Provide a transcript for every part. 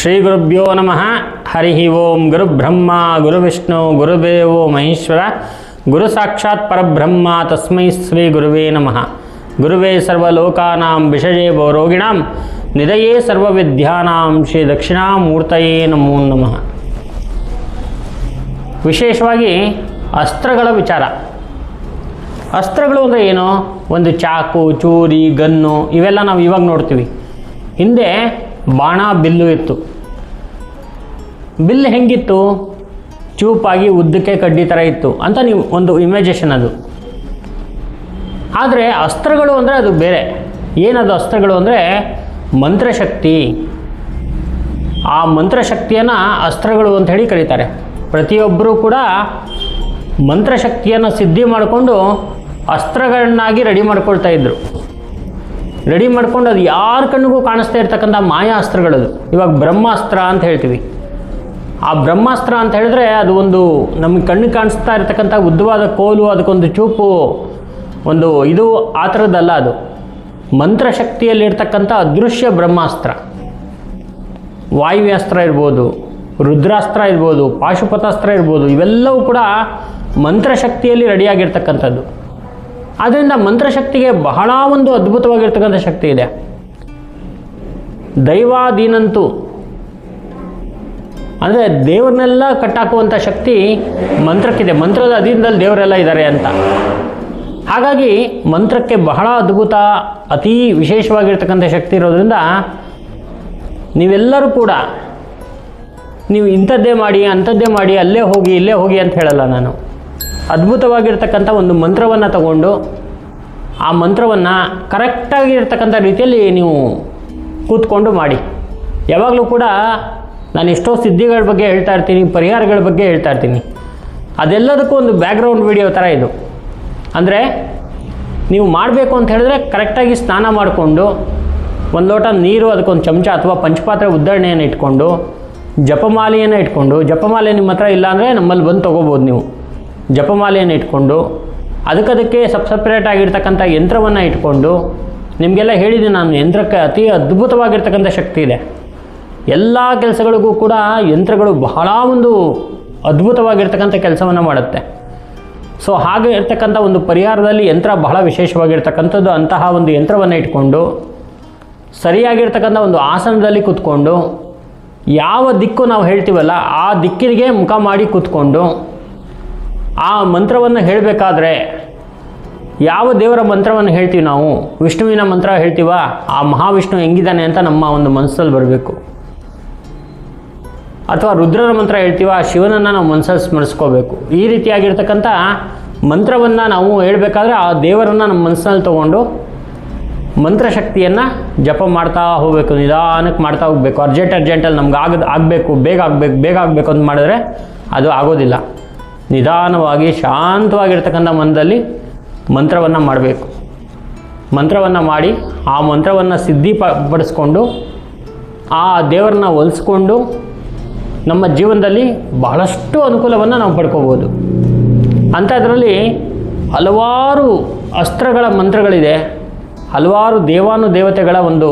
ಶ್ರೀ ಗುರುಭ್ಯೋ ನಮಃ. ಹರಿ ಓಂ ಗುರುಬ್ರಹ್ಮ ಗುರುವಿಷ್ಣು ಗುರುದೇವೋ ಮಹೇಶ್ವರ. ಗುರು ಸಾಕ್ಷಾತ್ ಪರಬ್ರಹ್ಮ, ತಸ್ಮೈ ಶ್ರೀ ಗುರುವೇ ನಮಃ. ಗುರುವೇ ಸರ್ವಲೋಕಾನಾಂ ವಿಷಯೇ ಭವರೋಗಿಣಾಂ ನಿಧಯೇ ಸರ್ವವಿದ್ಯಾನಾಂ ಶ್ರೀ ದಕ್ಷಿಣಾಮೂರ್ತಯೇ ನಮೋ ನಮಃ. ವಿಶೇಷವಾಗಿ ಅಸ್ತ್ರಗಳ ವಿಚಾರ. ಅಸ್ತ್ರಗಳು ಅಂದರೆ ಏನು? ಒಂದು ಚಾಕು, ಚೂರಿ, ಗನ್ನು, ಇವೆಲ್ಲ ನಾವು ಇವಾಗ ನೋಡ್ತೀವಿ. ಹಿಂದೆ ಬಾಣ ಬಿಲ್ಲು ಇತ್ತು. ಬಿಲ್ಲು ಹೆಂಗಿತ್ತು? ಚೂಪಾಗಿ ಉದ್ದಕ್ಕೆ ಕಡ್ಡಿ ಥರ ಇತ್ತು ಅಂತ ನೀವು ಒಂದು ಇಮ್ಯಾಜೇಷನ್ ಅದು. ಆದರೆ ಅಸ್ತ್ರಗಳು ಅಂದರೆ ಅದು ಬೇರೆ. ಏನದು ಅಸ್ತ್ರಗಳು ಅಂದರೆ ಮಂತ್ರಶಕ್ತಿ. ಆ ಮಂತ್ರಶಕ್ತಿಯನ್ನು ಅಸ್ತ್ರಗಳು ಅಂತ ಹೇಳಿ ಕರೀತಾರೆ. ಪ್ರತಿಯೊಬ್ಬರೂ ಕೂಡ ಮಂತ್ರಶಕ್ತಿಯನ್ನು ಸಿದ್ಧಿ ಮಾಡಿಕೊಂಡು ಅಸ್ತ್ರಗಳನ್ನಾಗಿ ರೆಡಿ ಮಾಡ್ಕೊಳ್ತಾ ಇದ್ರು. ರೆಡಿ ಮಾಡ್ಕೊಂಡು ಅದು ಯಾರ ಕಣ್ಣಿಗೂ ಕಾಣಿಸ್ತಾ ಇರ್ತಕ್ಕಂಥ ಮಾಯಾ ಅಸ್ತ್ರಗಳದು ಇವಾಗ ಬ್ರಹ್ಮಾಸ್ತ್ರ ಅಂತ ಹೇಳ್ತೀವಿ. ಆ ಬ್ರಹ್ಮಾಸ್ತ್ರ ಅಂತ ಹೇಳಿದ್ರೆ ಅದು ಒಂದು ನಮಗೆ ಕಣ್ಣಿಗೆ ಕಾಣಿಸ್ತಾ ಇರತಕ್ಕಂಥ ಉದ್ದವಾದ ಕೋಲು, ಅದಕ್ಕೊಂದು ಚೂಪು, ಒಂದು ಇದು ಆ ಥರದ್ದಲ್ಲ ಅದು. ಮಂತ್ರಶಕ್ತಿಯಲ್ಲಿರ್ತಕ್ಕಂಥ ಅದೃಶ್ಯ ಬ್ರಹ್ಮಾಸ್ತ್ರ. ವಾಯುವ್ಯಾಸ್ತ್ರ ಇರ್ಬೋದು, ರುದ್ರಾಸ್ತ್ರ ಇರ್ಬೋದು, ಪಾಶುಪತಾಸ್ತ್ರ ಇರ್ಬೋದು, ಇವೆಲ್ಲವೂ ಕೂಡ ಮಂತ್ರಶಕ್ತಿಯಲ್ಲಿ ರೆಡಿಯಾಗಿರ್ತಕ್ಕಂಥದ್ದು. ಆದ್ದರಿಂದ ಮಂತ್ರಶಕ್ತಿಗೆ ಬಹಳ ಒಂದು ಅದ್ಭುತವಾಗಿರ್ತಕ್ಕಂಥ ಶಕ್ತಿ ಇದೆ. ದೈವಾಧೀನಂತೂ, ಅಂದರೆ ದೇವ್ರನ್ನೆಲ್ಲ ಕಟ್ಟಾಕುವಂಥ ಶಕ್ತಿ ಮಂತ್ರಕ್ಕಿದೆ. ಮಂತ್ರದ ಅಧೀನದಲ್ಲಿ ದೇವರೆಲ್ಲ ಇದ್ದಾರೆ ಅಂತ. ಹಾಗಾಗಿ ಮಂತ್ರಕ್ಕೆ ಬಹಳ ಅದ್ಭುತ, ಅತೀ ವಿಶೇಷವಾಗಿರ್ತಕ್ಕಂಥ ಶಕ್ತಿ ಇರೋದ್ರಿಂದ ನೀವೆಲ್ಲರೂ ಕೂಡ ನೀವು ಇಂಥದ್ದೇ ಮಾಡಿ, ಅಂಥದ್ದೇ ಮಾಡಿ, ಅಲ್ಲೇ ಹೋಗಿ, ಇಲ್ಲೇ ಹೋಗಿ ಅಂತ ಹೇಳಲ್ಲ ನಾನು. ಅದ್ಭುತವಾಗಿರ್ತಕ್ಕಂಥ ಒಂದು ಮಂತ್ರವನ್ನು ತಗೊಂಡು ಆ ಮಂತ್ರವನ್ನು ಕರೆಕ್ಟಾಗಿರ್ತಕ್ಕಂಥ ರೀತಿಯಲ್ಲಿ ನೀವು ಕೂತ್ಕೊಂಡು ಮಾಡಿ. ಯಾವಾಗಲೂ ಕೂಡ ನಾನು ಎಷ್ಟೋ ಸಿದ್ಧಿಗಳ ಬಗ್ಗೆ ಹೇಳ್ತಾ ಇರ್ತೀನಿ, ಪರಿಹಾರಗಳ ಬಗ್ಗೆ ಹೇಳ್ತಾ ಇರ್ತೀನಿ. ಅದೆಲ್ಲದಕ್ಕೂ ಒಂದು ಬ್ಯಾಕ್ಗ್ರೌಂಡ್ ವಿಡಿಯೋ ಥರ ಇದು. ಅಂದರೆ ನೀವು ಮಾಡಬೇಕು ಅಂತ ಹೇಳಿದ್ರೆ ಕರೆಕ್ಟಾಗಿ ಸ್ನಾನ ಮಾಡಿಕೊಂಡು ಒಂದು ಲೋಟ ನೀರು, ಅದಕ್ಕೊಂದು ಚಮಚ ಅಥವಾ ಪಂಚಪಾತ್ರೆ ಉದ್ದರಣೆಯನ್ನು ಇಟ್ಕೊಂಡು, ಜಪಮಾಲೆಯನ್ನು ಇಟ್ಕೊಂಡು, ಜಪಮಾಲೆ ನಿಮ್ಮ ಹತ್ರ ಇಲ್ಲ ಅಂದರೆ ನಮ್ಮಲ್ಲಿ ಬಂದು ತೊಗೋಬೋದು ನೀವು. ಜಪಮಾಲೆಯನ್ನು ಇಟ್ಕೊಂಡು ಅದಕ್ಕದಕ್ಕೆ ಸಪ್ ಸಪ್ರೇಟ್ ಆಗಿರ್ತಕ್ಕಂಥ ಯಂತ್ರವನ್ನು ಇಟ್ಕೊಂಡು ನಿಮಗೆಲ್ಲ ಹೇಳಿದೆ ನಾನು, ಯಂತ್ರಕ್ಕೆ ಅತಿ ಅದ್ಭುತವಾಗಿರ್ತಕ್ಕಂಥ ಶಕ್ತಿ ಇದೆ. ಎಲ್ಲ ಕೆಲಸಗಳಿಗೂ ಕೂಡ ಯಂತ್ರಗಳು ಬಹಳ ಒಂದು ಅದ್ಭುತವಾಗಿರ್ತಕ್ಕಂಥ ಕೆಲಸವನ್ನು ಮಾಡುತ್ತೆ. ಸೊ ಹಾಗೆ ಇರ್ತಕ್ಕಂಥ ಒಂದು ಪರಿಹಾರದಲ್ಲಿ ಯಂತ್ರ ಬಹಳ ವಿಶೇಷವಾಗಿರ್ತಕ್ಕಂಥದ್ದು, ಅಂತಹ ಒಂದು ಯಂತ್ರವನ್ನು ಇಟ್ಕೊಂಡು ಸರಿಯಾಗಿರ್ತಕ್ಕಂಥ ಒಂದು ಆಸನದಲ್ಲಿ ಕೂತ್ಕೊಂಡು ಯಾವ ದಿಕ್ಕು ನಾವು ಹೇಳ್ತೀವಲ್ಲ, ಆ ದಿಕ್ಕಿಗೆ ಮುಖ ಮಾಡಿ ಕೂತ್ಕೊಂಡು ಆ ಮಂತ್ರವನ್ನು ಹೇಳಬೇಕಾದ್ರೆ ಯಾವ ದೇವರ ಮಂತ್ರವನ್ನು ಹೇಳ್ತೀವಿ ನಾವು? ವಿಷ್ಣುವಿನ ಮಂತ್ರ ಹೇಳ್ತೀವ? ಆ ಮಹಾವಿಷ್ಣು ಹೆಂಗಿದ್ದಾನೆ ಅಂತ ನಮ್ಮ ಒಂದು ಮನಸ್ಸಲ್ಲಿ ಬರಬೇಕು. ಅಥವಾ ರುದ್ರನ ಮಂತ್ರ ಹೇಳ್ತೀವ? ಶಿವನನ್ನು ನಾವು ಮನಸ್ಸಲ್ಲಿ ಸ್ಮರಿಸ್ಕೋಬೇಕು. ಈ ರೀತಿಯಾಗಿರ್ತಕ್ಕಂಥ ಮಂತ್ರವನ್ನು ನಾವು ಹೇಳಬೇಕಾದ್ರೆ ಆ ದೇವರನ್ನು ನಮ್ಮ ಮನಸ್ಸಲ್ಲಿ ತೊಗೊಂಡು ಮಂತ್ರಶಕ್ತಿಯನ್ನು ಜಪ ಮಾಡ್ತಾ ಹೋಗಬೇಕು. ನಿಧಾನಕ್ಕೆ ಮಾಡ್ತಾ ಹೋಗಬೇಕು. ಅರ್ಜೆಂಟ್, ಅರ್ಜೆಂಟಲ್ಲಿ ನಮ್ಗೆ ಆಗದು ಆಗಬೇಕು, ಬೇಗ ಆಗಬೇಕು ಬೇಗ ಆಗಬೇಕು ಅಂತ ಮಾಡಿದ್ರೆ ಅದು ಆಗೋದಿಲ್ಲ. ನಿಧಾನವಾಗಿ ಶಾಂತವಾಗಿರ್ತಕ್ಕಂಥ ಮನದಲ್ಲಿ ಮಂತ್ರವನ್ನು ಮಾಡಬೇಕು. ಮಂತ್ರವನ್ನು ಮಾಡಿ ಆ ಮಂತ್ರವನ್ನು ಸಿದ್ಧಿ ಪಡಿಸ್ಕೊಂಡು ಆ ದೇವರನ್ನ ಒಲಿಸ್ಕೊಂಡು ನಮ್ಮ ಜೀವನದಲ್ಲಿ ಬಹಳಷ್ಟು ಅನುಕೂಲವನ್ನು ನಾವು ಪಡ್ಕೋಬೋದು. ಅಂಥದ್ರಲ್ಲಿ ಹಲವಾರು ಅಸ್ತ್ರಗಳ ಮಂತ್ರಗಳಿದೆ. ಹಲವಾರು ದೇವಾನು ದೇವತೆಗಳ ಒಂದು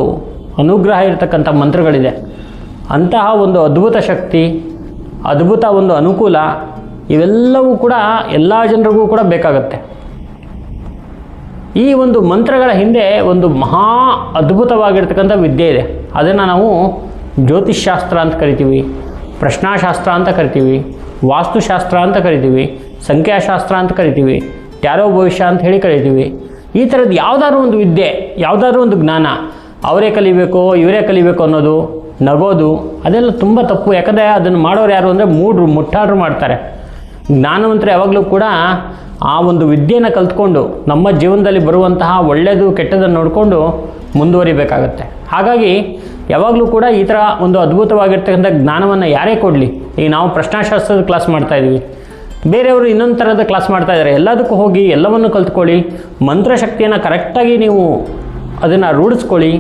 ಅನುಗ್ರಹ ಇರತಕ್ಕಂಥ ಮಂತ್ರಗಳಿದೆ. ಅಂತಹ ಒಂದು ಅದ್ಭುತ ಶಕ್ತಿ, ಅದ್ಭುತ ಒಂದು ಅನುಕೂಲ ಇವೆಲ್ಲವೂ ಕೂಡ ಎಲ್ಲ ಜನರಿಗೂ ಕೂಡ ಬೇಕಾಗುತ್ತೆ. ಈ ಒಂದು ಮಂತ್ರಗಳ ಹಿಂದೆ ಒಂದು ಮಹಾ ಅದ್ಭುತವಾಗಿರ್ತಕ್ಕಂಥ ವಿದ್ಯೆ ಇದೆ. ಅದನ್ನು ನಾವು ಜ್ಯೋತಿಷ್ಶಾಸ್ತ್ರ ಅಂತ ಕರಿತೀವಿ, ಪ್ರಶ್ನಾಶಾಸ್ತ್ರ ಅಂತ ಕರಿತೀವಿ, ವಾಸ್ತುಶಾಸ್ತ್ರ ಅಂತ ಕರಿತೀವಿ, ಸಂಖ್ಯಾಶಾಸ್ತ್ರ ಅಂತ ಕರಿತೀವಿ, ಟ್ಯಾರೋ ಭವಿಷ್ಯ ಅಂತ ಹೇಳಿ ಕರಿತೀವಿ. ಈ ಥರದ್ದು ಯಾವುದಾದ್ರೂ ಒಂದು ವಿದ್ಯೆ, ಯಾವುದಾದ್ರೂ ಒಂದು ಜ್ಞಾನ ಅವರೇ ಕಲಿಬೇಕು, ಇವರೇ ಕಲಿಬೇಕು ಅನ್ನೋದು ನಗೋದು ಅದೆಲ್ಲ ತುಂಬ ತಪ್ಪು. ಯಾಕಂದರೆ ಅದನ್ನು ಮಾಡೋರು ಯಾರು ಅಂದರೆ ಮೂಡ್ರು, ಮುಟ್ಟಾಡ್ರು ಮಾಡ್ತಾರೆ. ಜ್ಞಾನವಂತರು ಯಾವಾಗಲೂ ಕೂಡ ಆ ಒಂದು ವಿದ್ಯೆಯನ್ನು ಕಲ್ತ್ಕೊಂಡು ನಮ್ಮ ಜೀವನದಲ್ಲಿ ಬರುವಂತಹ ಒಳ್ಳೆಯದು ಕೆಟ್ಟದನ್ನು ನೋಡಿಕೊಂಡು ಮುಂದುವರಿಬೇಕಾಗತ್ತೆ. ಹಾಗಾಗಿ ಯಾವಾಗಲೂ ಕೂಡ ಈ ಥರ ಒಂದು ಅದ್ಭುತವಾಗಿರ್ತಕ್ಕಂಥ ಜ್ಞಾನವನ್ನು ಯಾರೇ ಕೊಡಲಿ ಈಗ ನಾವು ಪ್ರಶ್ನಾಶಾಸ್ತ್ರದ ಕ್ಲಾಸ್ ಮಾಡ್ತಾಯಿದ್ವಿ ಬೇರೆಯವರು ಇನ್ನೊಂದು ಥರದ ಕ್ಲಾಸ್ ಮಾಡ್ತಾ ಇದ್ದಾರೆ. ಎಲ್ಲದಕ್ಕೂ ಹೋಗಿ ಎಲ್ಲವನ್ನು ಕಲ್ತ್ಕೊಳ್ಳಿ, ಮಂತ್ರಶಕ್ತಿಯನ್ನು ಕರೆಕ್ಟಾಗಿ ನೀವು ಅದನ್ನು ರೂಢಿಸ್ಕೊಳ್ಳಿ.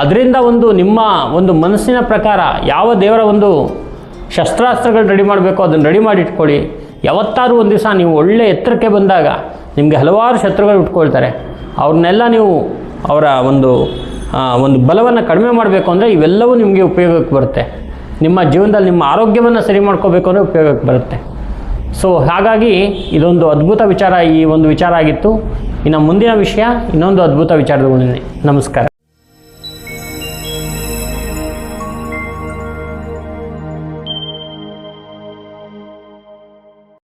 ಅದರಿಂದ ಒಂದು ನಿಮ್ಮ ಒಂದು ಮನಸ್ಸಿನ ಪ್ರಕಾರ ಯಾವ ದೇವರ ಒಂದು ಶಸ್ತ್ರಾಸ್ತ್ರಗಳು ರೆಡಿ ಮಾಡಬೇಕೋ ಅದನ್ನು ರೆಡಿ ಮಾಡಿ ಇಟ್ಕೊಳ್ಳಿ ಯಾವತ್ತಾದ್ರೂ ಒಂದು ದಿವಸ ನೀವು ಒಳ್ಳೆ ಎತ್ತರಕ್ಕೆ ಬಂದಾಗ ನಿಮಗೆ ಹಲವಾರು ಶತ್ರುಗಳು ಉಟ್ಕೊಳ್ತಾರೆ. ಅವ್ರನ್ನೆಲ್ಲ ನೀವು ಅವರ ಒಂದು ಒಂದು ಬಲವನ್ನು ಕಡಿಮೆ ಮಾಡಬೇಕು ಅಂದರೆ ಇವೆಲ್ಲವೂ ನಿಮಗೆ ಉಪಯೋಗಕ್ಕೆ ಬರುತ್ತೆ. ನಿಮ್ಮ ಜೀವನದಲ್ಲಿ ನಿಮ್ಮ ಆರೋಗ್ಯವನ್ನು ಸರಿ ಮಾಡ್ಕೋಬೇಕು ಅಂದರೆ ಉಪಯೋಗಕ್ಕೆ ಬರುತ್ತೆ. ಸೊ ಹಾಗಾಗಿ ಇದೊಂದು ಅದ್ಭುತ ವಿಚಾರ ಈ ಒಂದು ವಿಚಾರ ಆಗಿತ್ತು. ಇನ್ನು ಮುಂದಿನ ವಿಷಯ ಇನ್ನೊಂದು ಅದ್ಭುತ ವಿಚಾರದೊಂದಿಗೆ. ನಮಸ್ಕಾರ.